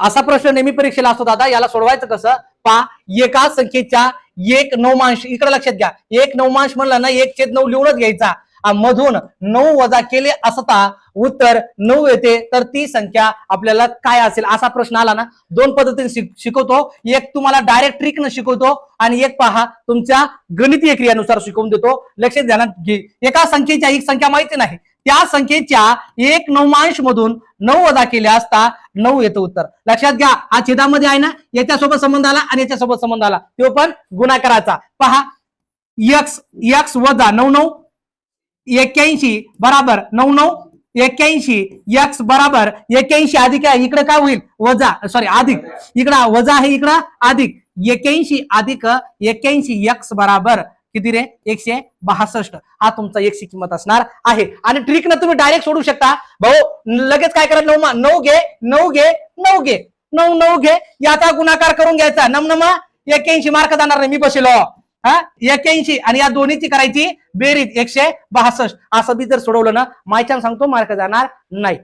असा प्रश्न नेहमी परीक्षेला असतो दादा. याला सोडवायचं कसं? पा एका संख्येच्या एक नवमांश इकडे लक्षात घ्या. एक नवमांश म्हणलं ना एक छेद नऊ लिहूनच घ्यायचा. मधून नऊ वजा केले असता उत्तर नऊ येते. तर ती संख्या आपल्याला काय असेल? असा प्रश्न आला ना दोन पद्धतीने शिकवतो. एक तुम्हाला डायरेक्ट ट्रिक न शिकवतो आणि एक पहा तुमच्या गणितीय क्रियानुसार शिकवून देतो. लक्षात घ्या ना एका संख्येच्या एक संख्या माहिती नाही. त्या संख्येच्या एक नवमांश मधून नऊ वजा केले असता नऊ येतं उत्तर. लक्षात घ्या हा छेदामध्ये आहे ना याच्यासोबत संबंध आला आणि याच्यासोबत संबंध आला. तो पण गुणाकाराचा. पहा यक्स यक्स वजा नऊ नऊ एक्क्याऐंशी बराबर नऊ नऊ एक्क्याऐंशी यक्स बराबर एक्क्याऐंशी अधिक आहे इकडे काय होईल? वजा सॉरी अधिक. इकडं वजा आहे इकडं अधिक. एक्क्याऐंशी अधिक एक्क्याऐंशी यक्स बराबर किती रे? एकशे बहासष्ट हा तुमचा एकशे किंमत असणार आहे. आणि ट्रिक ना तुम्ही डायरेक्ट सोडू शकता. भाऊ लगेच काय करा नऊ नऊ घे नऊ घे नऊ घे. नऊ नऊ घे. याचा गुणाकार करून घ्यायचा. नमनमा एक्क्याऐंशी मार्क जाणार नाही. मी बसलो. हा? एक्क्याऐंशी. आणि या दोन्हीची करायची बेरीज. एकशे बहासष्ट असं बी जर सोडवलं ना मायच्या सांगतो मार्क जाणार नाही.